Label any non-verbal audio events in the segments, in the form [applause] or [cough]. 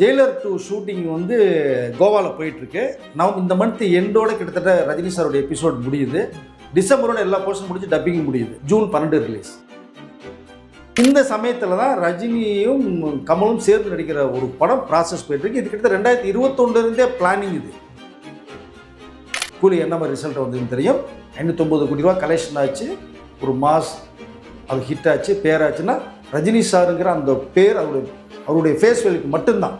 Jailer two shooting வந்து கோவாவில் போயிட்டுருக்கு. நம்ம இந்த மந்த் எண்டோட கிட்டத்தட்ட ரஜினி சாரோட எபிசோட் முடியுது. டிசம்பரோட எல்லா போர்ஷன் முடிஞ்சு டப்பிங் முடியுது. ஜூன் பன்னெண்டு ரிலீஸ் இந்த சமயத்தில் தான் ரஜினியும் கமலும் சேர்ந்து நடிக்கிற ஒரு படம் ப்ராசஸ் போயிட்டுருக்கு. இது கிட்டத்தட்ட ரெண்டாயிரத்தி இருபத்தொன்னுலேருந்தே பிளானிங் இது. கூலி என்ன மாதிரி ரிசல்ட் வந்ததுன்னு தெரியும். ஐநூற்றொம்பது கோடி ரூபா கலெக்ஷன் ஆச்சு. ஒரு மாஸ் அது ஹிட் ஆச்சு பேராச்சுன்னா ரஜினி சாருங்கிற அந்த பேர் அவருடைய அவருடைய ஃபேஸ் வேலுக்கு மட்டும்தான்.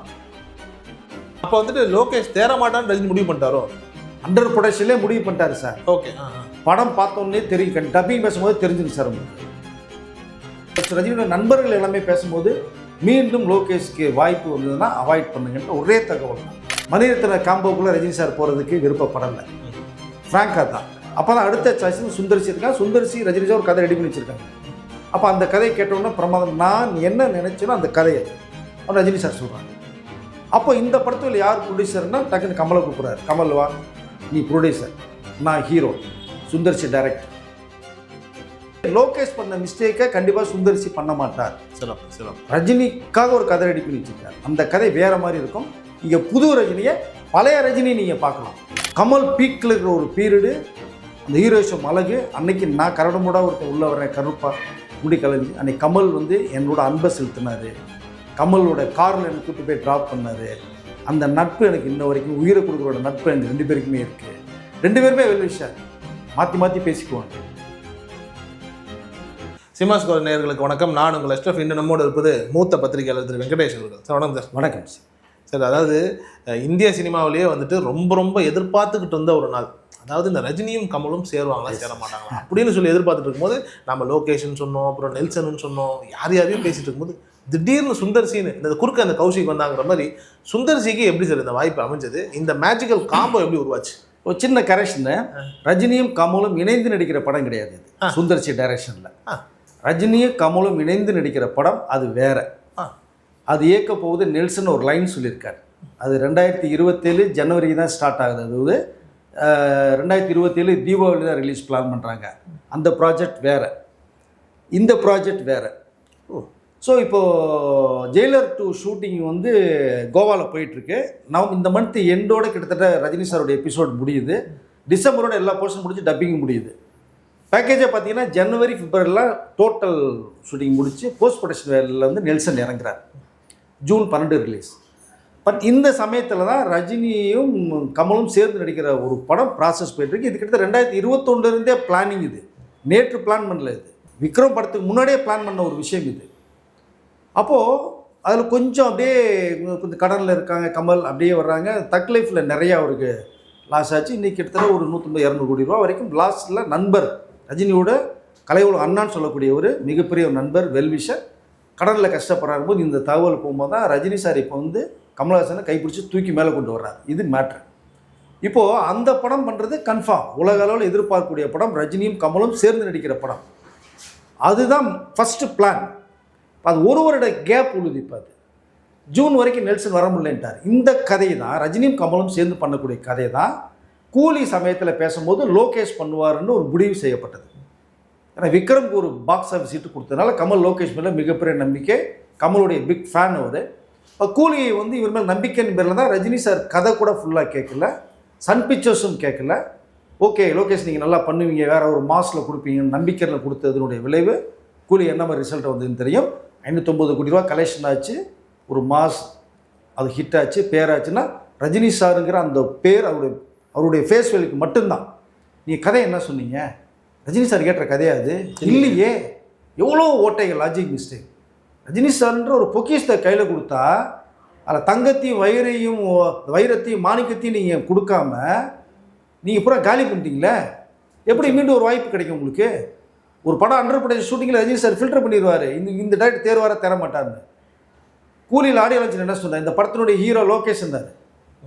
அப்போ வந்துட்டு லோகேஷ் தேர மாட்டான்னு ரஜினி முடிவு பண்ணிட்டாரோ? அண்டர் ப்ரொடக்ஷன்லேயே முடிவு பண்ணிட்டாரு சார் ஓகே படம் பார்த்தோன்னே தெரியும். டப்பிங் பேசும்போது தெரிஞ்சுங்க சார் உங்களுக்கு. ரஜினியோட நண்பர்கள் எல்லாமே பேசும்போது மீண்டும் லோகேஷ்க்கு வாய்ப்பு வந்ததுன்னா அவாய்ட் பண்ணுங்கன்ற ஒரே தகவல். தான் மணிரத்ன காம்போக்குள்ளே ரஜினி சார் போகிறதுக்கு விருப்பப்படலை. ஃப்ராங்காக தான் அப்போ தான் அடுத்த சாய்ஸ் சுந்தர்சி இருக்கான் சுந்தர்சி ரஜினி சார் ஒரு கதை ரெடி பண்ணி வச்சிருக்காங்க. அப்போ அந்த கதையை கேட்டோன்னே பிரமாதம். நான் என்ன நினைச்சேனோ அந்த கதையை. அவன் ரஜினி சார் சொல்கிறாங்க அப்போ இந்த படத்தில் யார் ப்ரொடியூசர்னா டக்குன்னு கமலை கூப்பிட்றாரு. கமல் வா. நீ ப்ரொடியூசர் நான் ஹீரோ சுந்தர்சி டைரக்டர் லோகேஷ் பண்ண மிஸ்டேக்கை கண்டிப்பாக சுந்தர்சி பண்ண மாட்டார். சிறப்பு சிறப்பு. ரஜினிக்காக ஒரு கதை ரெடி பண்ணி வச்சிருக்காரு. அந்த கதை வேற மாதிரி இருக்கும். இங்கே புது ரஜினியை பழைய ரஜினி நீங்கள் பார்க்கலாம். கமல் பீக்கில் இருக்கிற ஒரு பீரியடு அந்த ஹீரோயிசம் அழகு அன்னைக்கு நான் கரடமுடா ஒருத்தன் உள்ள வரேன் கருப்பா. முடி கலைஞ்சி. அன்னைக்கு கமல் வந்து என்னோட அன்பை செலுத்தினாரு. கமலோட காரில் எனக்கு கூட்டு போய் ட்ராப் பண்ணாரு. அந்த நட்பு எனக்கு இன்ன வரைக்கும் உயிரை கொடுக்குறோட நட்பு எனக்கு ரெண்டு பேருக்குமே இருக்குது ரெண்டு பேருமே வெல் விஷயம் மாற்றி மாற்றி பேசிக்குவாங்க. சிமாஸ்கோர் நேயர்களுக்கு வணக்கம். நான் உங்கள் எஸ்டப் இன்று நம்மோடு இருப்பது மூத்த பத்திரிகையாளர் திரு வெங்கடேஷ் அவர்கள். சார் வணக்கம் சார். வணக்கம் சார். சார் அதாவது இந்திய சினிமாவிலேயே வந்துட்டு ரொம்ப ரொம்ப எதிர்பார்த்துக்கிட்டு இருந்த ஒரு நாள். அதாவது இந்த ரஜினியும் கமலும் சேருவாங்களா சேர மாட்டாங்களா அப்படின்னு சொல்லி எதிர்பார்த்துட்டு இருக்கும்போது நம்ம லோகேஷன் சொன்னோம் அப்புறம் நெல்சன் சொன்னோம் யார் யாரையும் பேசிட்டு இருக்கும்போது திடீர்னு சுந்தர்சின்னு இந்த குறுக்க அந்த கௌஷிக் வந்தாங்கிற மாதிரி சுந்தர்சிக்கு எப்படி சார் இந்த வாய்ப்பு அமைஞ்சது? இந்த மேஜிக்கல் காம்போ எப்படி உருவாச்சு? ஒரு சின்ன கரெக்ஷன் ரஜினியும் கமலும் இணைந்து நடிக்கிற படம் கிடையாது இது. சுந்தர்சி டைரக்ஷனில். ரஜினியும் கமலும் இணைந்து நடிக்கிற படம் அது வேற. அது இயக்க போகுது நெல்சன் ஒரு லைன் சொல்லியிருக்காரு. அது ரெண்டாயிரத்தி இருபத்தேழு ஜனவரி தான் ஸ்டார்ட் ஆகுது. அதாவது ரெண்டாயிரத்தி இருபத்தேழு தீபாவளி தான் ரிலீஸ் பிளான் பண்ணுறாங்க அந்த ப்ராஜெக்ட் வேற. இந்த ப்ராஜெக்ட் வேற. ஓ. ஸோ இப்போது ஜெயிலர் டூ ஷூட்டிங் வந்து கோவாவில் போயிட்டுருக்கு. நவ் இந்த மந்த் எண்டோட கிட்டத்தட்ட ரஜினி சாரோட எபிசோட் முடியுது. டிசம்பரோட எல்லா போர்ஷன் முடிச்சு டப்பிங் முடியுது. பேக்கேஜை பார்த்தீங்கன்னா ஜனவரி பிப்ரவரியில் டோட்டல் ஷூட்டிங் முடித்து போஸ்ட் ப்ரொடக்ஷன் வேலையில் வந்து நெல்சன் இறங்குறார். ஜூன் பன்னெண்டு ரிலீஸ் பட் இந்த சமயத்தில் தான் ரஜினியும் கமலும் சேர்ந்து நடிக்கிற ஒரு படம் ப்ராசஸ் போயிட்டுருக்கு. இது கிட்டத்தட்ட ரெண்டாயிரத்தி இருபத்தொன்னுலேருந்தே பிளானிங் இது. நேற்று பிளான் பண்ணல இது. விக்ரம் படத்துக்கு முன்னாடியே பிளான் பண்ண ஒரு விஷயம் இது. அப்போது அதில் கொஞ்சம் அப்படியே கொஞ்சம் கடனில் இருக்காங்க கமல் அப்படியே வர்றாங்க. தக் லைஃப்பில் நிறையா அவருக்கு லாஸ் ஆச்சு. இன்றைக்கி கிட்டத்தட்ட ஒரு நூற்றம்பது இரநூறு கோடி ரூபா வரைக்கும் லாஸ்ட்டில் நண்பர். ரஜினியோட கலையுலக அண்ணான்னு சொல்லக்கூடிய ஒரு மிகப்பெரிய ஒரு நண்பர் வெல்விஷர் கடனில் கஷ்டப்படுறாரு போது இந்த தகவல் போகும்போது தான் ரஜினி சார் இப்போ வந்து கமலஹாசனை கைப்பிடிச்சி தூக்கி மேலே கொண்டு வர்றாரு. இது மேட்ரு இப்போது அந்த படம் பண்ணுறது கன்ஃபார்ம் உலக அளவில் எதிர்பார்க்கக்கூடிய படம் ரஜினியும் கமலும் சேர்ந்து நடிக்கிற படம். அதுதான் ஃபஸ்ட்டு பிளான் அது ஒரு வருட கேப் உழுது இப்போ அது. ஜூன் வரைக்கும் நெல்சன் வர முடியலன்ட்டார். இந்த கதை தான் ரஜினியும் கமலும் சேர்ந்து பண்ணக்கூடிய கதை தான் கூலி சமயத்தில் பேசும்போது லோகேஷ் பண்ணுவாருன்னு ஒரு முடிவு செய்யப்பட்டது. ஏன்னா விக்ரம்க்கு ஒரு பாக்ஸ் ஆஃபீஸ் சீட்டு கொடுத்ததுனால கமல் லோகேஷ் மேலே மிகப்பெரிய நம்பிக்கை கமலுடைய பிக் ஃபேன் அவர். கூலியை வந்து இவர் மேல் நம்பிக்கையின் பேரில் தான் ரஜினி சார் கதை கூட ஃபுல்லாக கேட்கல சன் பிக்சர்ஸும் கேட்கல. ஓகே லோகேஷ் நீங்கள் நல்லா பண்ணுவீங்க வேறு ஒரு மாஸில் கொடுப்பீங்க நம்பிக்கையில் கொடுத்ததுனுடைய விளைவு கூலி என்ன மாதிரி ரிசல்ட் வந்ததுன்னு தெரியும். ஐநூற்றொம்பது கோடி ரூபா கலெக்ஷன் ஆச்சு. ஒரு மாஸ் அது ஹிட் ஆச்சு பேராச்சுன்னா ரஜினி சாருங்கிற அந்த பேர் அவருடைய அவருடைய ஃபேஸ் வேலுக்கு மட்டும்தான். நீங்கள் கதை என்ன சொன்னீங்க? ரஜினி சார் கேட்ட கதையா அது? இல்லையே. எவ்வளோ ஓட்டைகள் லாஜிக் மிஸ்டேக் ரஜினி சார்ன்ற ஒரு பொக்கிஷத்தை கையில் கொடுத்தா அதில் தங்கத்தையும் வயிறையும் வைரத்தையும் மாணிக்கத்தையும் நீங்கள் கொடுக்காம நீங்கள் பூரா காலி பண்ணிட்டீங்களே. எப்படி மீண்டும் ஒரு வாய்ப்பு கிடைக்கும் உங்களுக்கு? ஒரு படம் அண்டர் ப்ரொடக்ஷன் ஷூட்டிங்கில் ரஜினி சார் ஃபில்டர் பண்ணிடுவார். இந்த இந்த டேரக்ட் தேர்வார தர மாட்டார்னு கூலியில் ஆடியோ லான்ச்சில் என்ன சொன்னார் இந்த படத்தினுடைய ஹீரோ லோகேஷ் இருந்தார்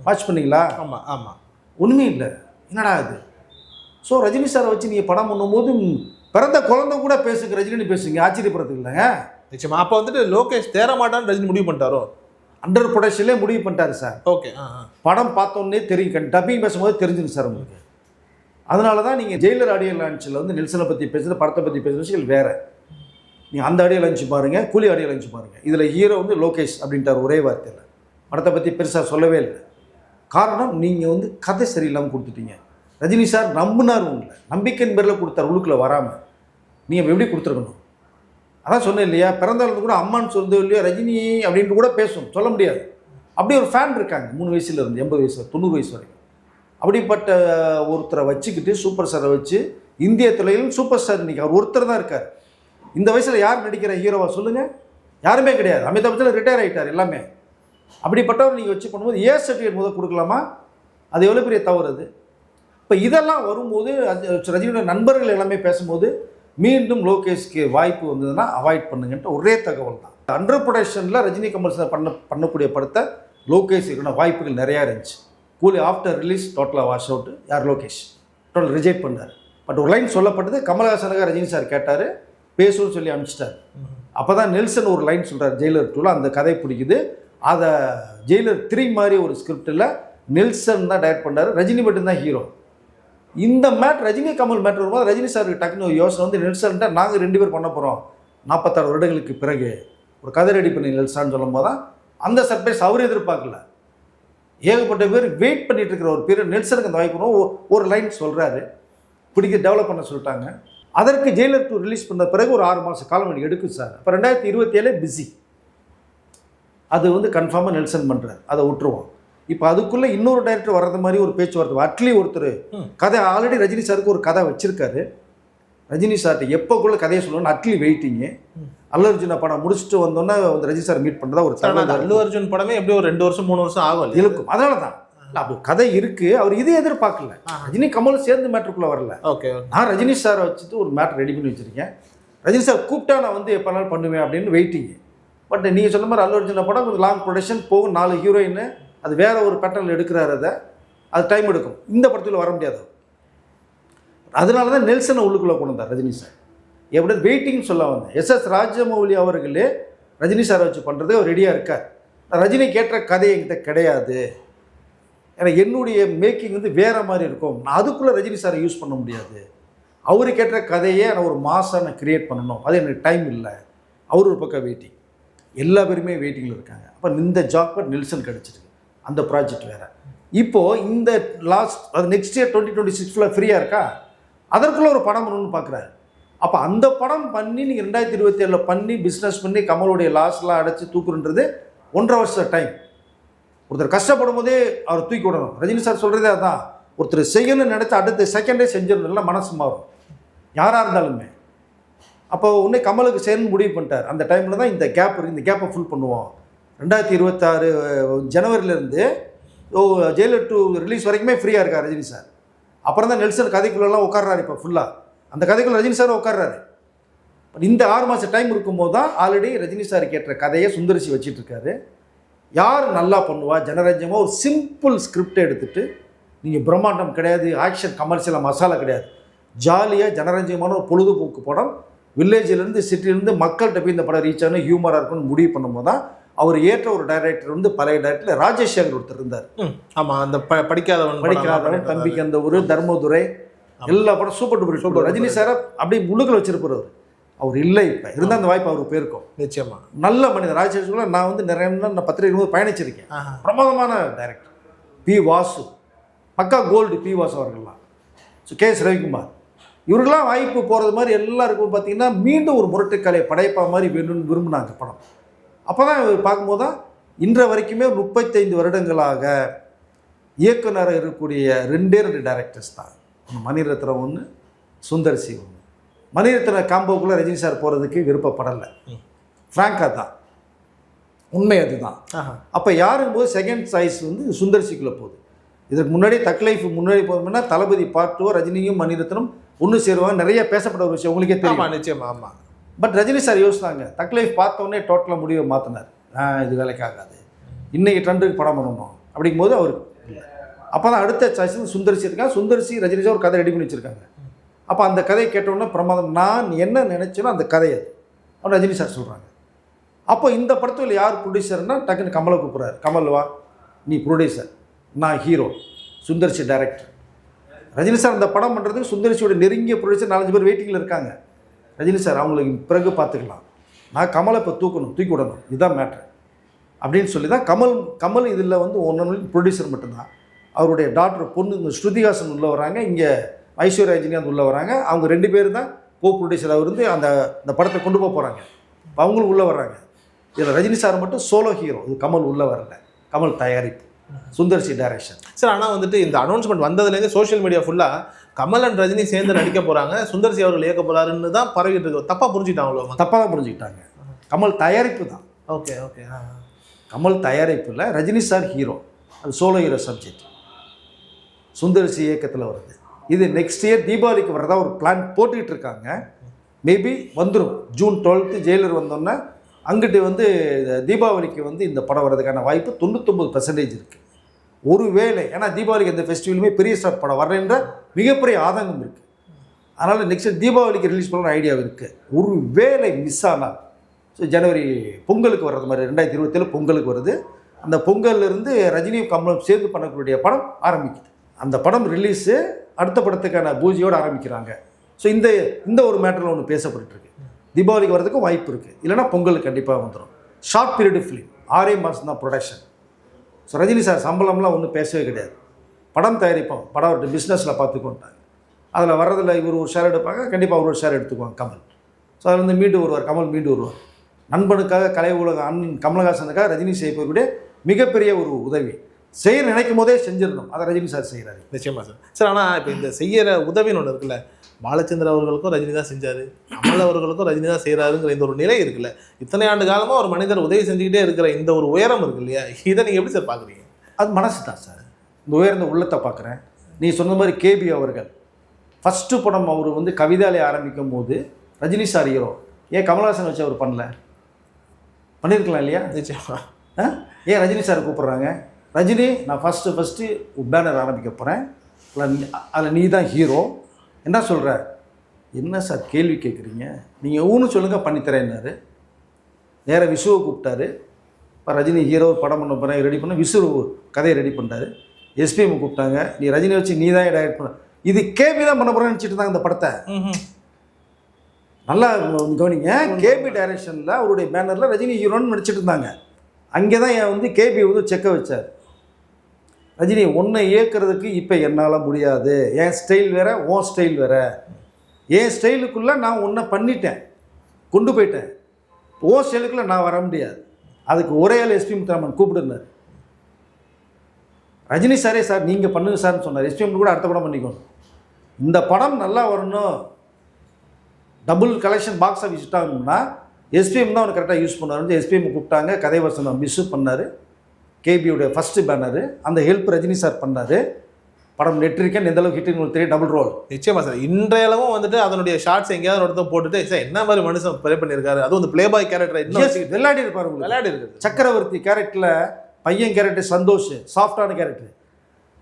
வாட்ச் பண்ணீங்களா? ஆமாம் ஆமாம் ஒன்றுமே இல்லை. என்னடா இது? ஸோ ரஜினி சாரை வச்சு நீங்கள் படம் பண்ணும்போது பிறந்த குழந்தை கூட பேசுங்க ரஜினி பேசுங்க. ஆச்சரியப்படுறதுக்கு இல்லைங்க நிச்சயமா. அப்போ வந்துட்டு லோகேஷ் தேர மாட்டான்னு ரஜினி முடிவு பண்ணிட்டாரோ? அண்டர் ப்ரொடக்ஷன்லேயே முடிவு பண்ணிட்டாரு சார் ஓகே படம் பார்த்தோன்னே தெரியும். டப்பிங் பேசும்போது தெரிஞ்சுங்க சார் உங்களுக்கு. அதனால தான் நீங்கள் ஜெயிலர் ஆடியோ லான்ச்சில் வந்து நெல்சனை பற்றி பேசுகிற படத்தை பற்றி பேசுகிற விஷயங்கள் வேறு. நீங்கள் அந்த ஆடியோ லான்ச் பாருங்கள் கூலி ஆடியோ லான்ச் பாருங்கள் இதில் ஹீரோ வந்து லோகேஷ் அப்படின்ட்டார் ஒரே வார்த்தையில். படத்தை பற்றி பெருசாக சொல்லவே இல்லை. காரணம் நீங்கள் வந்து கதை சரியில்லாமல் கொடுத்துட்டீங்க. ரஜினி சார் நம்பினார் உங்களை. நம்பிக்கையின் பேரில் கொடுத்தார் உள்ளுக்குள்ளே வராமல் நீங்கள் எப்படி கொடுத்துருக்கணும்? அதான் சொன்னேன் இல்லையா பிறந்தாலும் கூட அம்மான்னு சொல்லுதோ இல்லையா ரஜினி அப்படின்ட்டு கூட பேசும் சொல்ல முடியாது. அப்படி ஒரு ஃபேன் இருக்காங்க மூணு வயசுலேருந்து எண்பது வயசு தொண்ணூறு வயசு வரைக்கும். அப்படிப்பட்ட ஒருத்தரை வச்சுக்கிட்டு சூப்பர் ஸ்டாரை வச்சு இந்திய துறையில் சூப்பர் ஸ்டார் இன்னைக்கு அவர் ஒருத்தர் தான் இருக்கார். இந்த வயசில் யார் நடிக்கிற ஹீரோவா சொல்லுங்கள் யாருமே கிடையாது. அமிதாப் பச்சன் ரிட்டையர் ஆகிட்டார் எல்லாமே. அப்படிப்பட்டவர் நீங்கள் வச்சு பண்ணும்போது ஏ சர்டிஃபிகேட் முதல் கொடுக்கலாமா? அது எவ்வளோ பெரிய தவறு அது? இப்போ இதெல்லாம் வரும்போது அது ரஜினியோட நண்பர்கள் எல்லாமே பேசும்போது மீண்டும் லோகேஷ்க்கு வாய்ப்பு வந்ததுன்னா அவாய்ட் பண்ணுங்கன்ட்டு ஒரே தகவல் தான். அண்டர் ப்ரொடக்ஷனில் ரஜினி கமல் சார் பண்ண பண்ணக்கூடிய படத்தை லோகேஷ் இருக்கிற வாய்ப்புகள் நிறையா இருந்துச்சு. கூலி ஆஃப்டர் ரிலீஸ் டோட்டலாக வாஷ் அவுட் யார் லோகேஷ் டோட்டல் ரிஜெக்ட் பண்ணார் பட் ஒரு லைன் சொல்லப்பட்டது கமல்ஹாசனுக்கு ரஜினி சார் கேட்டார் பேசுன்னு சொல்லி அனுப்பிச்சிட்டார். அப்போ தான் நெல்சன் ஒரு லைன் சொல்கிறார் ஜெயிலர் டூவில் அந்த கதை பிடிக்குது. அதை ஜெயிலர் த்ரீ மாதிரி ஒரு ஸ்கிரிப்டில் நெல்சன் தான் டைரக்ட் பண்ணார் ரஜினி மட்டும்தான் ஹீரோ இந்த மேட் ரஜினி கமல் மேட் வரும்போது ரஜினி சாருக்கு டக்குனு யோசனை வந்து நெல்சன்ட்ட நாங்கள் ரெண்டு பேர் பண்ண போகிறோம் நாற்பத்தாறு வருடங்களுக்கு பிறகு. ஒரு கதை ரெடி பண்ணி நெல்சான்னு சொல்லும் போது தான். அந்த சர்ப்ரைஸ் அவர் எதிர்பார்க்கல. ஏகப்பட்ட பேர் வெயிட் பண்ணிட்டு இருக்கிற ஒரு பீரியட் நெல்சனுக்கு அந்த வாய்ப்பு வரும். ஒ- ஒரு லைன் சொல்கிறாரு பிடிக்க டெவலப் பண்ண சொல்லிட்டாங்க. அதற்கு ஜெயிலர் டூ ரிலீஸ் பண்ண பிறகு ஒரு ஆறு மாதம் காலம் எனக்கு எடுக்கும் சார் இப்போ ரெண்டாயிரத்தி இருபத்தி ஏழு பிஸி அது வந்து கன்ஃபார்மாக நெல்சன் பண்ணுறாரு அதை விட்டுருவோம். இப்போ அதுக்குள்ளே இன்னொரு டைரக்டர் வர்றது மாதிரி ஒரு பேச்சுவார்த்தை. அட்லி ஒருத்தர். கதை ஆல்ரெடி ரஜினி சாருக்கு ஒரு கதை வச்சிருக்காரு. ரஜினி சார்கிட்ட எப்போக்குள்ள கதையை சொல்லணும்னு அட்லி வெயிட்டிங்கு அல்லு அர்ஜுனா படம் முடிச்சுட்டு வந்தோன்னே வந்து ரஜினி சார் மீட் பண்ணுறதா ஒரு தகவல் அல்லு அர்ஜுன் படமே எப்படியும் ஒரு ரெண்டு வருஷம் மூணு வருஷம் ஆகும்? இழுக்கும். அதனால தான் இல்லை அப்படி கதை இருக்குது அவர் இது எதிர்பார்க்கல. ரஜினி கமல் சேர்ந்து மேட்ருக்குள்ளே வரல. ஓகே நான் ரஜினி சாரை வச்சுட்டு ஒரு மேட்ரு ரெடி பண்ணி வச்சுருக்கேன். ரஜினி சார் கூப்பிட்டா நான் வந்து எப்போனாலும் பண்ணுவேன் அப்படின்னு வெயிட்டிங் பட் நீங்கள் சொன்ன மாதிரி அல்லு அர்ஜுன படம் கொஞ்சம் லாங் ப்ரொடக்ஷன் போகும். நாலு ஹீரோயின் அது வேற ஒரு பேட்டர்னில் எடுக்கிறாரு அதை. அது டைம் எடுக்கும். இந்த படத்தில் வர முடியாது. அதனால தான் நெல்சனை உள்ளுக்குள்ளே கொண்டு வந்தார் ரஜினி சார். எப்படி வெயிட்டிங் சொல்ல வந்தேன். எஸ் எஸ் ராஜமௌலி அவர்களே ரஜினி சாரை வச்சு பண்ணுறது அவர் ரெடியாக இருக்கார். ரஜினி கேட்ட கதை என்கிட்ட கிடையாது. ஏன்னா என்னுடைய மேக்கிங் வந்து வேறு மாதிரி இருக்கும். நான் அதுக்குள்ளே ரஜினி சாரை யூஸ் பண்ண முடியாது. அவர் கேட்ட கதையே நான் ஒரு மாதம் நான் கிரியேட் பண்ணணும். அது எனக்கு டைம் இல்லை. அவர் ஒரு பக்கம் வெயிட்டிங் எல்லா பேருமே வெயிட்டிங்கில் இருக்காங்க. அப்போ இந்த ஜாப் நெல்சன் கிடச்சிருக்கு. அந்த ப்ராஜெக்ட் வேறு. இப்போது இந்த லாஸ்ட் அது நெக்ஸ்ட் இயர் டுவெண்ட்டி டுவெண்ட்டி சிக்ஸில் ஃப்ரீயாக இருக்கா? அதற்குள்ளே ஒரு படம் பண்ணணும்னு பார்க்குறாரு அப்போ அந்த படம் பண்ணி நீங்கள் ரெண்டாயிரத்தி இருபத்தி ஏழில் பண்ணி பிஸ்னஸ் பண்ணி கமலுடைய லாஸ்லாம் அடைச்சி தூக்குறன்றது ஒன்றரை வருஷம் டைம் ஒருத்தர் கஷ்டப்படும் போதே அவர் தூக்கி விடணும். ரஜினி சார் சொல்கிறதே அதான். ஒருத்தர் செய்யணும்னு நினச்சா அடுத்த செகண்டே செஞ்சிடணும்ல மனசு மாறும். யாராக இருந்தாலுமே. அப்போ உடனே கமலுக்கு சேர்ந்து முடிவு பண்ணிட்டார். அந்த டைமில் தான் இந்த கேப் இருக்குது இந்த கேப்பை ஃபுல் பண்ணுவோம். ரெண்டாயிரத்தி இருபத்தாறு ஜனவரியிலேருந்து ஓ டூ ரிலீஸ் வரைக்குமே ஃப்ரீயாக இருக்கார் ரஜினி சார் அப்புறம் தான் நெல்சன் கதைக்குள்ளெல்லாம் உட்கார்றாரு இப்போ ஃபுல்லாக அந்த கதைக்குள்ள ரஜினி சார் உட்கார்றாரு. இந்த ஆறு மாதம் டைம் இருக்கும்போது தான் ஆல்ரெடி ரஜினி சார் கேட்ட கதையை சுந்தரிசி வச்சிட்டு இருக்காரு யார் நல்லா பண்ணுவா? ஜனரஞ்சமாக ஒரு சிம்பிள் ஸ்கிரிப்ட் எடுத்துட்டு நீங்கள் பிரம்மாண்டம் கிடையாது ஆக்ஷன் கமர்ஷியலாக மசாலா கிடையாது. ஜாலியாக ஜனரஞ்சகமான ஒரு பொழுதுபோக்கு படம். வில்லேஜிலேருந்து சிட்டிலேருந்து மக்கள்கிட்ட போய் இந்த படம் ரீச் ஆகணும் ஹியூமராக இருக்கும்னு முடிவு பண்ணும்போது தான் அவர் ஏற்ற ஒரு டைரக்டர் வந்து பழைய டைரக்டர் ராஜேஷ் சேகர் ஒருத்தர் இருந்தார். ம், ஆமா அந்த ப- படிக்காதவன் படிக்காதவன் தம்பிக்கு அந்த ஊர் தர்மதுரை எல்லா படம் சூப்பர் டூப்பர் சூப்பர் ரஜினி சாரை அப்படியே முழுக்கில் வச்சிருப்பார் அவர். அவர் இல்லை இப்போ. இருந்தால் அந்த வாய்ப்பு அவருக்கு போயிருக்கும். நிச்சயமா. நல்ல மனிதன் ராஜேஷ்குள்ள நான் வந்து நிறைய நான் பத்திரிகை போது பயணிச்சிருக்கேன். பிரமாதமான டைரக்டர் பி வாசு. பக்கா கோல்டு பி வாசு அவர்கள்லாம். So K S Ravikumar. இவருக்கெல்லாம் வாய்ப்பு போகிறது மாதிரி எல்லாருக்கும் பார்த்தீங்கன்னா மீண்டும் ஒரு முரட்டுக்கலை படைப்பா மாதிரி வேணும்னு விரும்பினாங்க படம். அப்போ தான் இவர் பார்க்கும்போது தான் இன்ற வரைக்குமே முப்பத்தைந்து வருடங்களாக இயக்குனராக இருக்கக்கூடிய ரெண்டே ரெண்டு டைரக்டர்ஸ் தான். மணிரத்னம் ஒன்று சுந்தர் சி ஒன்று மணிரத்ன காம்போக்குள்ளே ரஜினி சார் போகிறதுக்கு விருப்பப்படலை. ஃப்ராங்காக தான் உண்மை அதுதான். அப்போ யாரும் போது செகண்ட் சாய்ஸ் வந்து சுந்தர்சிக்குள்ளே போகுது. இதுக்கு முன்னாடி தக் லைஃப் முன்னாடி போகணும்னா தளபதி பார்ட் டூ ரஜினியும் மணிரத்னம் ஒன்று சேருவாங்க. நிறைய பேசப்பட்ட ஒரு விஷயம். உங்களுக்கே தெரியும். நிச்சயமா ஆமா. பட் ரஜினி சார் யோசித்தாங்க தக் லைஃப் பார்த்தோன்னே டோட்டலாக முடிவை மாற்றினார் இது வேலைக்கு ஆகாது. இன்னைக்கு ட்ரெண்டுக்கு படம் பண்ணணும். அப்படிங்கும்போது அவர் அப்போ தான் அடுத்த சாய்ஸ் சுந்தரிசி இருக்காங்க. சுந்தரிசி ரஜினி ஒரு கதை ரெடி பண்ணி வச்சுருக்காங்க. அப்போ அந்த கதையை கேட்டோன்னே பிரமாதம். நான் என்ன நினச்சேனோ அந்த கதை அது. அவன் ரஜினி சார் சொல்கிறாங்க அப்போ இந்த படத்தில் யார் ப்ரொடியூசர்னா டக்குன்னு கமலை கூப்பிட்றாரு. கமல் வா. நீ ப்ரொடியூசர் நான் hero Sundar C director Rajini sir அந்த படம் பண்ணுறதுக்கு சுந்தர்சியோட நெருங்கிய ப்ரொடியூசர் நாலஞ்சு பேர் வெயிட்டிங்கில் இருக்காங்க. ரஜினி சார் அவங்களுக்கு பிறகு பார்த்துக்கலாம். நான் கமலை இப்போ தூக்கணும் தூக்கி விடணும். இதுதான் மேட்ரு அப்படின்னு சொல்லி தான் கமல் கமல் இதில் வந்து ஒன்று ப்ரொடியூசர் மட்டும்தான். அவருடைய டாக்டர் பொண்ணு இந்த ஸ்ருதிஹாசன் உள்ளே வராங்க. இங்கே ஐஸ்வர்யா ரஜினிகாந்த் உள்ளே வராங்க. அவங்க ரெண்டு பேர் தான் கோ ப்ரொடியூசர் அவர் வந்து அந்த அந்த படத்தை கொண்டு போக போகிறாங்க அவங்களும் உள்ளே வர்றாங்க. இதில் ரஜினி சார் மட்டும் சோலோ ஹீரோ இது கமல் உள்ளே வரல. கமல் தயாரிப்பு. சுந்தர்சி டைரக்ஷன் சார் ஆனால் வந்துட்டு இந்த அனௌன்ஸ்மெண்ட் வந்ததுலேருந்து சோஷியல் மீடியா ஃபுல்லாக கமல் அண்ட் ரஜினி சேர்ந்து நடிக்க போகிறாங்க சுந்தர்சி அவர்கள் இயக்க போகிறாருன்னு தான் பரவிட்டு இருக்கு. தப்பாக புரிஞ்சுட்டாங்களோ தப்பாக தான் புரிஞ்சுக்கிட்டாங்க. கமல் தயாரிப்பு தான். ஓகே ஓகே கமல் தயாரிப்பில் ரஜினி சார் ஹீரோ அது சோலோ ஹீரோ சப்ஜெக்ட் சுந்தரிசி இயக்கத்தில் வருது. இது நெக்ஸ்ட் இயர் தீபாவளிக்கு வரதா ஒரு பிளான் போட்டுக்கிட்டு இருக்காங்க. மேபி வந்துடும் ஜூன் டுவெல்த்து ஜெயிலர் வந்தோன்னே அங்கிட்டு வந்து தீபாவளிக்கு வந்து இந்த படம் வர்றதுக்கான வாய்ப்பு தொண்ணூத்தொம்பது பெர்சன்டேஜ் இருக்குது ஒரு வேலை ஏன்னா தீபாவளிக்கு எந்த ஃபெஸ்டிவலுமே பெரிய ஸ்டார் படம் வர்றேன்ற மிகப்பெரிய ஆதங்கம் இருக்குது அதனால் நெக்ஸ்ட் தீபாவளிக்கு ரிலீஸ் பண்ண ஐடியா இருக்குது ஒரு வேலை மிஸ் ஆனால் ஸோ ஜனவரி பொங்கலுக்கு வர்றது மாதிரி ரெண்டாயிரத்தி இருபத்தேழு பொங்கலுக்கு வருது. அந்த பொங்கல்ல இருந்து ரஜினியும் கமலும் சேர்ந்து பண்ணக்கூடிய படம் ஆரம்பிக்குது. அந்த படம் ரிலீஸு அடுத்த படத்துக்கான பூஜையோடு ஆரம்பிக்கிறாங்க. ஸோ இந்த இந்த ஒரு மேட்டரில் ஒன்று பேசப்பட்டுருக்கு. தீபாவளிக்கு வரதுக்கும் வாய்ப்பு இருக்குது இல்லைன்னா பொங்கலுக்கு கண்டிப்பாக வந்துடும் ஷார்ட் பீரியடு ஃபிலிம் ஆறே மாதம் தான் ப்ரொடக்ஷன் ஸோ ரஜினி சார் சம்பளம்லாம் ஒன்றும் பேசவே கிடையாது. படம் தயாரிப்போம். படம் ஒரு பிஸ்னஸில் பார்த்துக்கோன்ட்டாங்க அதில் வர்றதில் இவர் ஒரு ஷேர் எடுப்பாங்க. கண்டிப்பாக ஒரு ஷேர் எடுத்துக்குவாங்க கமல். ஸோ அதில் வந்து மீண்டு வருவார். கமல் மீண்டு வருவார். நண்பனுக்காக கலை உலக அண்ணன் கமலஹாசனுக்காக ரஜினி செய்யக்கூடிய மிகப்பெரிய ஒரு உதவி. செய்ய நினைக்கும் போதே செஞ்சிடணும். அதை ரஜினி சார் செய்கிறாரு நிச்சயமா சார் சார் ஆனால் இப்போ இந்த செய்யற உதவின்னு ஒன்று இருக்குல்ல பாலச்சந்திர அவர்களுக்கும் ரஜினி தான் செஞ்சாரு. கமல் அவர்களுக்கும் ரஜினி தான் செய்கிறாருங்கிற இந்த ஒரு நிலை இருக்குல்ல இத்தனை ஆண்டு காலமாக ஒரு மனிதர் உதவி செஞ்சுக்கிட்டே இருக்கிற இந்த ஒரு உயரம் இருக்கு இல்லையா? இதை நீங்கள் எப்படி சார் பார்க்குறீங்க அது மனசு தான் சார் இந்த உயர்ந்த உள்ளத்தை பார்க்குறேன் நீ சொன்ன மாதிரி கேபி அவர்கள். ஃபஸ்ட்டு படம் அவர் வந்து கவிதாலய ஆரம்பிக்கும் போது ரஜினி சார் ஹீரோ ஏன் கமலஹாசன் வச்சு அவர் பண்ணல? பண்ணியிருக்கலாம் இல்லையா? நிச்சயமா. ஆ? ஏன் ரஜினி சார் கூப்பிட்றாங்க? ரஜினி நான் ஃபஸ்ட்டு ஃபஸ்ட்டு பேனர் ஆரம்பிக்க போகிறேன் அதில் நீ தான் ஹீரோ என்ன சொல்கிற என்ன சார் கேள்வி கேட்குறீங்க நீங்கள் ஊன்னு சொல்லுங்கள் பண்ணித்தரேன்னாரு நேராக விசுவை கூப்பிட்டாரு. இப்போ ரஜினி ஹீரோ படம் பண்ண போகிறேன் ரெடி பண்ண விசு கதையை ரெடி பண்ணிட்டாரு. எஸ்பிஎம் கூப்பிட்டாங்க. நீ ரஜினி வச்சு நீ தான் டைரக்ட் பண்ண இது கேபி தான் பண்ண போகிறேன்னு நினச்சிட்டு இருந்தாங்க இந்த படத்தை. நல்லா கவனிங்க. கேபி டைரக்ஷனில் அவருடைய பேனரில் ரஜினி ஹீரோன்னு நடிச்சிட்டு இருந்தாங்க. அங்கே தான் என் வந்து கேபி வந்து செக்க வச்சார். ரஜினி உன்னை இயக்கிறதுக்கு இப்போ என்னால் முடியாது. என் ஸ்டைல் வேற ஓன் ஸ்டைல் வேற. என் ஸ்டைலுக்குள்ளே நான் உன்னை பண்ணிட்டேன். கொண்டு போயிட்டேன். ஓ ஸ்டைலுக்குள்ளே நான் வர முடியாது. அதுக்கு ஒரே ஆள் எஸ்பி முத்துராமன் கூப்பிடுனார் ரஜினி சாரே சார் நீங்கள் பண்ணுங்க சார்னு சொன்னார். எஸ்பிஎம் கூட அடுத்த படம் பண்ணிக்கணும். இந்த படம் நல்லா வரணும். டபுள் கலெக்ஷன் பாக்ஸ் ஆஃபீஸ் விட்டாங்கன்னா எஸ்பிஎம் தான் அவனுக்கு கரெக்டாக யூஸ் பண்ணுவார். எஸ்பிஎம் கூப்பிட்டாங்க. கதை வசனம் மிஸ்ஸு பண்ணார். கேபியோடைய ஃபஸ்ட்டு பேனரு அந்த ஹெல்ப் ரஜினி சார் பண்ணார். படம் நெற்றிருக்கேன். எந்த அளவுக்கு உங்களுக்கு தெரியும்? டபுள் ரோல் நிச்சயமா சார் இன்றையளவும் வந்துட்டு அதனுடைய ஷார்ட்ஸ் எங்கேயாவது ஒரு இடத்துல போட்டுட்டு சார் என்ன மாதிரி மனுஷன் ப்ளே பண்ணியிருக்காரு அதுவும் இந்த ப்ளே பாய் கேரக்டர் விளையாடி இருப்பார் விளையாடி இருக்குது சக்கரவர்த்தி கேரக்டரில் பையன் கேரக்டர் சந்தோஷ் சாஃப்டான கேரக்டர்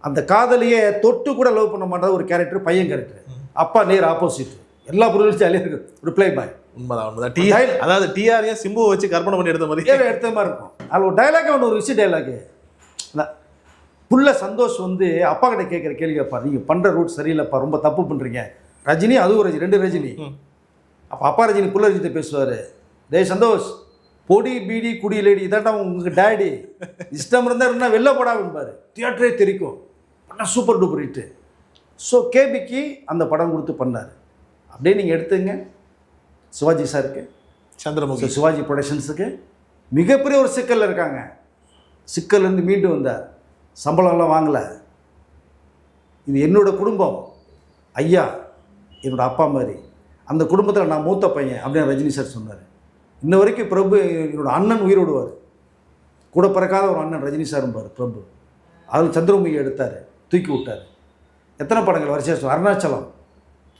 அந்த காதலியை தொட்டு கூட லவ் பண்ண மாட்டாத ஒரு கேரக்டர் பையன் கேரக்டர் அப்பா நேர் ஆப்போசிட் எல்லா பொருளும் ஜாலியாக இருக்குது ஒரு ப்ளே பாய் உண்மைதான். உண்மைதான் டி அதாவது டிஆரையும் சிம்புவை வச்சு கற்பனை பண்ணி எடுத்த மாதிரி. எடுத்த மாதிரி இருக்கும். அதில் ஒரு டைலாக் ஒன்று ஒரு விஷயம் டைலாகு புள்ள சந்தோஷ் வந்து அப்பா கிட்ட கேட்குற கேள்வி கேட்பார் நீங்கள் பண்ணுற ரூட் சரியில்லைப்பா ரொம்ப தப்பு பண்ணுறீங்க ரஜினி அதுவும் ரஜினி ரெண்டு ரஜினி. அப்போ அப்பா ரஜினி புள்ள ரஜினிட்ட பேசுவார். டேய் சந்தோஷ் பொடி பீடி குடி லேடி இதாண்டா உங்கள் டேடி இஷ்டம் இருந்தால் இருந்தால் வெளில போடாமன்பார் தியேட்டரே தெரிக்கும். ஆனால் சூப்பர் டூப்பர் ஹிட்டு ஸோ கேபிக்கு அந்த படம் கொடுத்து பண்ணார். அப்படியே நீங்கள் எடுத்துங்க. சிவாஜி சாருக்கு. சந்திரமுகி. சிவாஜி ப்ரொடக்ஷன்ஸுக்கு மிகப்பெரிய ஒரு சிக்கலில் இருக்காங்க. சிக்கல்லேருந்து மீண்டு வந்தார். சம்பளம்லாம் வாங்கலை. இது என்னோட குடும்பம். ஐயா என்னோட அப்பா மாதிரி. அந்த குடும்பத்தில் நான் மூத்த பையன் அப்படின்னு ரஜினி சார் சொன்னார். இன்ன வரைக்கும் பிரபு என்னோட அண்ணன் உயிர் விடுவார் கூட பிறக்காத ஒரு அண்ணன் ரஜினி சார்பார் பிரபு. அதில் சந்திரமுகி எடுத்தார் தூக்கி விட்டார். எத்தனை படங்கள் வரிசையாக சொல் அருணாச்சலம்.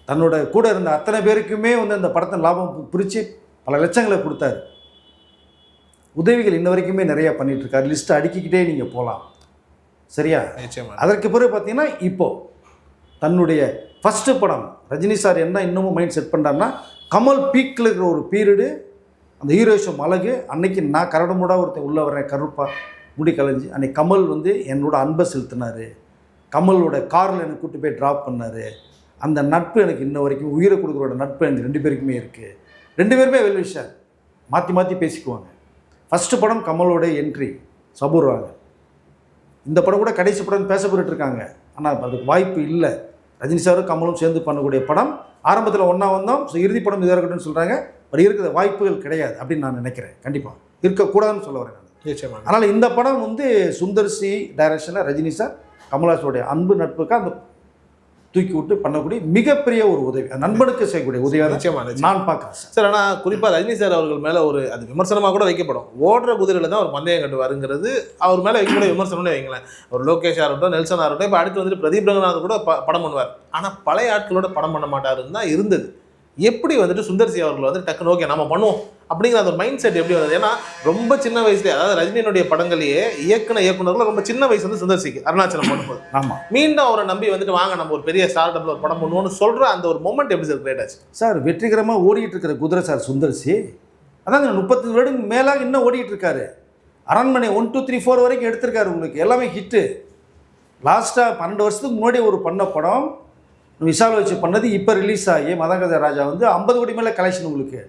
தன்னோட கூட இருந்த அத்தனை பேருக்குமே வந்து அந்த படத்தை லாபம் பிரித்து பல லட்சங்களை கொடுத்தாரு. உதவிகள் இன்ன வரைக்குமே நிறையா பண்ணிட்டு இருக்காரு லிஸ்ட் அடுக்கிக்கிட்டே நீங்கள் போகலாம். சரியா? அதற்கு பிறகு பார்த்தீங்கன்னா இப்போ தன்னுடைய ஃபஸ்ட்டு படம் ரஜினி சார் என்ன இன்னமும் மைண்ட் செட் பண்ணுறாருன்னா கமல் பீக்கில் இருக்கிற ஒரு பீரியடு அந்த ஹீரோயிசம் அழகு அன்னைக்கு நான் கரடுமுடா ஒருத்தன் உள்ளே வரேன் கருப்பா முடி கலைஞ்சு அன்னைக்கு கமல் வந்து என்னோட அன்பை செலுத்தினார். கமலோட காரில் எனக்கு கூட்டு போய் ட்ராப் பண்ணார். அந்த நட்பு எனக்கு இன்ன வரைக்கும் உயிரை கொடுக்குறோட நட்பு எனக்கு ரெண்டு பேருக்குமே இருக்குது ரெண்டு பேருமே வெல் விஷயம் மாற்றி மாற்றி பேசிக்குவாங்க. ஃபஸ்ட்டு படம் கமலோட என்ட்ரி சபூர்வாங்க இந்த படம் கூட கடைசி படம் பேசப்பட்டு இருக்காங்க ஆனால் அதுக்கு வாய்ப்பு இல்லை. ரஜினி சாரும் கமலும் சேர்ந்து பண்ணக்கூடிய படம். ஆரம்பத்தில் ஒன்றா வந்தோம். ஸோ இறுதி படம் இதாக இருக்கட்டும்னு சொல்கிறாங்க பட் இருக்கிற வாய்ப்புகள் கிடையாது அப்படின்னு நான் நினைக்கிறேன். கண்டிப்பாக இருக்கக்கூடாதுன்னு சொல்ல வரேன் நான். அதனால் இந்த படம் வந்து சுந்தர் சி டைரக்ஷனில் ரஜினி சார் கமல்ஹாசனுடைய அன்பு நட்புக்கு அந்த தூக்கி விட்டு பண்ணக்கூடிய மிகப்பெரிய ஒரு உதவி நண்பனுக்கு செய்யக்கூடிய உதவியாக தான் நிச்சயமா நிச்சயமா. நான் பார்க்குறேன் சார். ஆனால் குறிப்பாக ரஜினி சார் அவர்கள் மேலே ஒரு அது விமர்சனமாக கூட வைக்கப்படும். ஓடுற குதிரையில் தான் ஒரு பந்தயம் கட்டுவாருங்கிறது அவர் மேலே வைக்கக்கூடிய விமர்சனம்னு வைங்களேன். ஒரு லோகேஷாக இருக்கட்டும் நெல்சனாக இருக்கட்டும் இப்போ அடுத்து வந்துட்டு பிரதீப் ரங்கநாத் கூட படம் பண்ணுவார். ஆனால் பழைய ஆட்களோட படம் பண்ண மாட்டாருன்னு தான் இருந்தது. எப்படி வந்துட்டு சுந்தர் சி அவர்கள் வந்து டக்குன்னு ஓகே நம்ம பண்ணுவோம் அப்படிங்கிற அந்த மைண்ட் செட் எப்படி வந்தது? ஏன்னா ரொம்ப சின்ன வயசுலேயே அதாவது ரஜினியினுடைய படங்களையே இயக்குன இயக்குனர்கள் ரொம்ப சின்ன வயசு வந்து சுந்தர் சிக்கு அருணாச்சலம் பண்ணும்போது. [coughs] ஆமாம் மீண்டும் அவரை நம்பி வந்துட்டு வாங்க நம்ம ஒரு பெரிய ஸ்டார்ட் ஒரு படம் பண்ணுவோம்னு சொல்ற அந்த ஒரு மொமெண்ட் எப்படி சார் கிரேட் ஆச்சு? சார் வெற்றிகரமாக ஓடிட்டு இருக்கிற குதிரை சார் சுந்தர்சி அதாங்க முப்பத்தஞ்சு வருடம் மேலாக இன்னும் ஓடிட்டு இருக்காரு. அரண்மனை ஒன் டூ த்ரீ ஃபோர் வரைக்கும் எடுத்திருக்காரு உங்களுக்கு. எல்லாமே ஹிட்டு லாஸ்ட்டாக பன்னெண்டு வருஷத்துக்கு முன்னாடி ஒரு பண்ண படம். விஷால் வச்சு பண்ணது இப்போ ரிலீஸ் ஆகி மதகத ராஜா வந்து ஐம்பது கோடி மேலே கலெக்ஷன் உங்களுக்கு.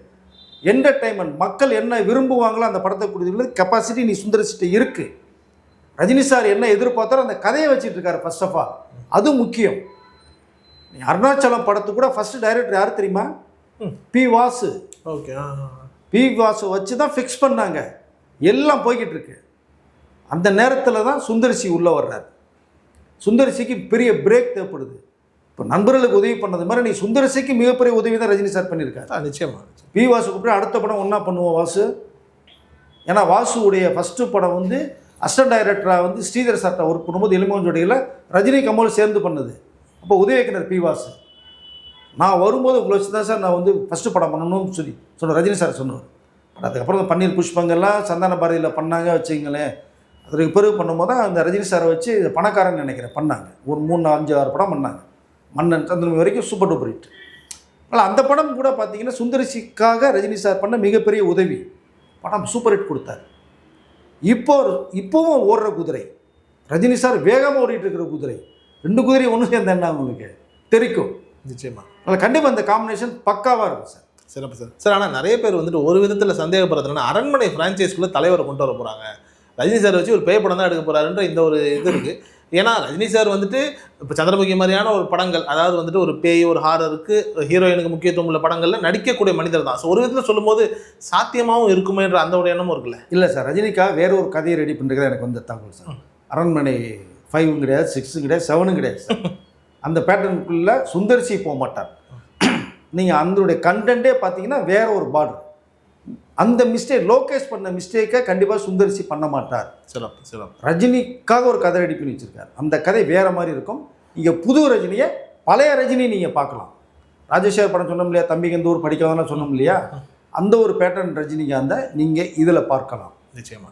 என்டர்டைன்மெண்ட் மக்கள் என்ன விரும்புவாங்களோ அந்த படத்தை கொடுத்துருக்கிறது கெப்பாசிட்டி நீ சுந்தரசிட்ட இருக்குது ரஜினி சார் என்ன எதிர்பார்த்தாரோ அந்த கதையை வச்சுட்டு இருக்காரு ஃபர்ஸ்ட் ஆஃப் ஆல் அது முக்கியம். நீ அருணாச்சலம் படத்துக்கு கூட ஃபர்ஸ்ட் டைரக்டர் யார் தெரியுமா. P Vasu. Okay P Vasu வச்சு தான் ஃபிக்ஸ் பண்ணாங்க. எல்லாம் போய்கிட்டு இருக்கு. அந்த நேரத்தில் தான் சுந்தரிசி உள்ளே வர்றார். சுந்தரிசிக்கு பெரிய பிரேக் தேவைப்படுது. இப்போ நண்பர்களுக்கு உதவி பண்ணது மாதிரி நீ சுந்தரிசிக்கு மிகப்பெரிய உதவி தான் ரஜினி சார் பண்ணியிருக்காரு. நிச்சயமா பி வாசு கூப்பிட்டு அடுத்த படம் ஒன்றா பண்ணுவோம் வாசு. ஏன்னா வாசுவுடைய ஃபஸ்ட்டு படம் வந்து அசிஸ்டன்ட் டைரக்டராக வந்து ஸ்ரீதர் சார்ட்ட ஒர்க் பண்ணும்போது எலுமஞ்சோடியில் ரஜினி கமல் சேர்ந்து பண்ணது. அப்போ உதவி இயக்குனர் பி வாசு. நான் வரும்போது உங்களை வச்சு தான் சார் நான் வந்து ஃபஸ்ட்டு படம் பண்ணணும்னு சொல்லி சொன்ன ரஜினி சார் சொன்னார். பட் அதுக்கப்புறம் பன்னீர் புஷ்பங்கள்லாம் சந்தான பாரதியில் பண்ணாங்க வச்சுங்களேன் அதுக்கு பிறகு பண்ணும்போது தான் அந்த ரஜினி சாரை வச்சு பணக்காரன் நினைக்கிறேன் பண்ணாங்க. ஒரு மூணு அஞ்சு ஆறு படம் பண்ணாங்க. மன்னன் சந்திரமி வரைக்கும் சூப்பர் டூப்பர் ஹிட் ஆனால் அந்த படம் கூட பார்த்தீங்கன்னா சுந்தரிசிக்காக ரஜினி சார் பண்ண மிகப்பெரிய உதவி. படம் சூப்பர் ஹிட் கொடுத்தாரு. இப்போ இப்போவும் ஓடுற குதிரை. ரஜினி சார் வேகமாக ஓடிட்டு இருக்கிற குதிரை. ரெண்டு குதிரை ஒன்று சேர்ந்த என்ன உங்களுக்கு? தெரிக்கும். நிச்சயமா. அதில் கண்டிப்பாக அந்த காம்பினேஷன் பக்காவாக இருக்கும் சார். சிறப்பு சார். சார் ஆனால் நிறைய பேர் வந்துட்டு ஒரு விதத்தில் சந்தேகப்படுறதுனா அரண்மனை ஃப்ரான்ச்சைஸ்க்குள்ளே தலைவரை கொண்டு வர போகிறாங்க ரஜினி சார் வச்சு ஒரு பேய் படம் தான் எடுக்க போகிறாருன்ற இந்த ஒரு இது இருக்குது ஏன்னா ரஜினி சார் வந்துட்டு இப்போ சந்திரமுகி மாதிரியான ஒரு படங்கள் அதாவது வந்துட்டு ஒரு பேய் ஒரு ஹாரருக்கு ஹீரோயினுக்கு முக்கியத்துவம் உள்ள படங்களில் நடிக்கக்கூடிய மனிதர் தான். ஸோ ஒரு விதத்தில் சொல்லும்போது சாத்தியமாகவும் இருக்குமேன்ற அந்த ஒரு எண்ணமும் இருக்குல்ல? இல்லை சார் ரஜினிக்காக வேற ஒரு கதையை ரெடி பண்ணுறது எனக்கு வந்த தகவல் சார். அரண்மனை ஃபைவும் கிடையாது சிக்ஸும் கிடையாது செவனும் கிடையாது [laughs] அந்த பேட்டர்னுக்குள்ளே சுந்தர்சி போக மாட்டார் நீங்கள் அதனுடைய கண்டென்ட்டே பார்த்தீங்கன்னா வேற ஒரு பார்டர் அந்த மிஸ்டேக் லோகேஷ் பண்ண மிஸ்டேக்கை கண்டிப்பாக சுந்தர்சி பண்ண மாட்டார். சிறப்பு சிறப்பு. ரஜினிக்காக ஒரு கதை ரெடி பண்ணி வச்சிருக்காரு. அந்த கதை வேற மாதிரி இருக்கும். இங்கே புது ரஜினியை பழைய ரஜினி நீங்கள் பார்க்கலாம். ராஜேஸ்வர் படம் சொன்னோம் இல்லையா? தம்பிக்கு எந்த ஊர் படிக்காதெல்லாம் சொன்னோம் இல்லையா? அந்த ஒரு பேட்டர்ன் ரஜினிகாந்த நீங்கள் இதில் பார்க்கலாம். நிச்சயமா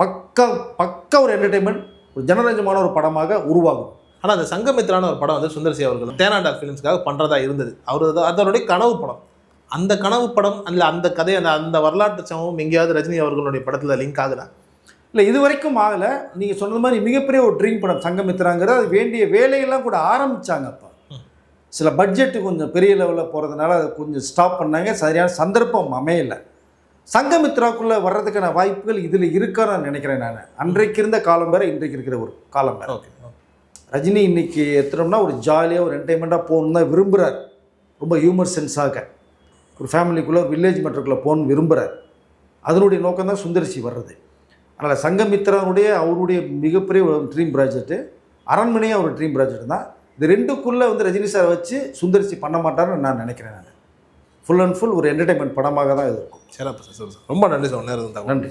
பக்க பக்க ஒரு என்டர்டைன்மெண்ட் ஒரு ஜனரஞ்சமான ஒரு படமாக உருவாகும். ஆனால் அந்த சங்கமித்ரான ஒரு படம் வந்து சுந்தர்சி அவர்கள் தேனாண்டா ஃபிலிம்ஸ்க்காக பண்ணுறதா இருந்தது. அவர் அதனுடைய கனவு படம். அந்த கனவு படம் அந்த அந்த கதை அந்த அந்த வரலாற்று சம்பவம் எங்கேயாவது ரஜினி அவர்களுடைய படத்தில் லிங்க் ஆகுதா? இல்லை இது வரைக்கும் ஆகலை. நீங்கள் சொன்னது மாதிரி மிகப்பெரிய ஒரு ட்ரீம் படம் சங்கமித்ராங்கிறது அது வேண்டிய வேலையெல்லாம் கூட ஆரம்பித்தாங்க அப்போ. சில பட்ஜெட்டு கொஞ்சம் பெரிய லெவலில் போகிறதுனால அதை கொஞ்சம் ஸ்டாப் பண்ணாங்க. சரியான சந்தர்ப்பம் அமையலை. சங்கமித்ராக்குள்ளே வர்றதுக்கான வாய்ப்புகள் இதில் இருக்கான்னு நான் நினைக்கிறேன் நான். அன்றைக்கு இருந்த காலம் வேறு இன்றைக்கு இருக்கிற ஒரு காலம் வேறு. ஓகே ரஜினி இன்னைக்கு எத்தனோம்னா ஒரு ஜாலியாக ஒரு என்டர்டைன்மெண்ட்டாக போகணும் தான் விரும்புகிறார் ரொம்ப ஹியூமர் சென்ஸாக ஒரு ஃபேமிலிக்குள்ளே வில்லேஜ் மெட்ருக்குள்ளே போகணும்னு விரும்புகிறார் அதனுடைய நோக்கம் தான் சுந்தரிசி வர்றது. அதனால் சங்கமித்ரனுடைய அவருடைய மிகப்பெரிய ஒரு ட்ரீம் ப்ராஜெக்ட்டு அரண்மனையும் ஒரு ட்ரீம் ப்ராஜெக்ட் தான். இது ரெண்டுக்குள்ளே வந்து ரஜினி சாரை வச்சு சுந்தரிசி பண்ண மாட்டார்னு நான் நினைக்கிறேன் நான். ஃபுல் அண்ட் ஃபுல் ஒரு என்டர்டைன்மெண்ட் படமாக தான் இது இருக்கும். சார் ரொம்ப நன்றி சார் நேரம் நன்றி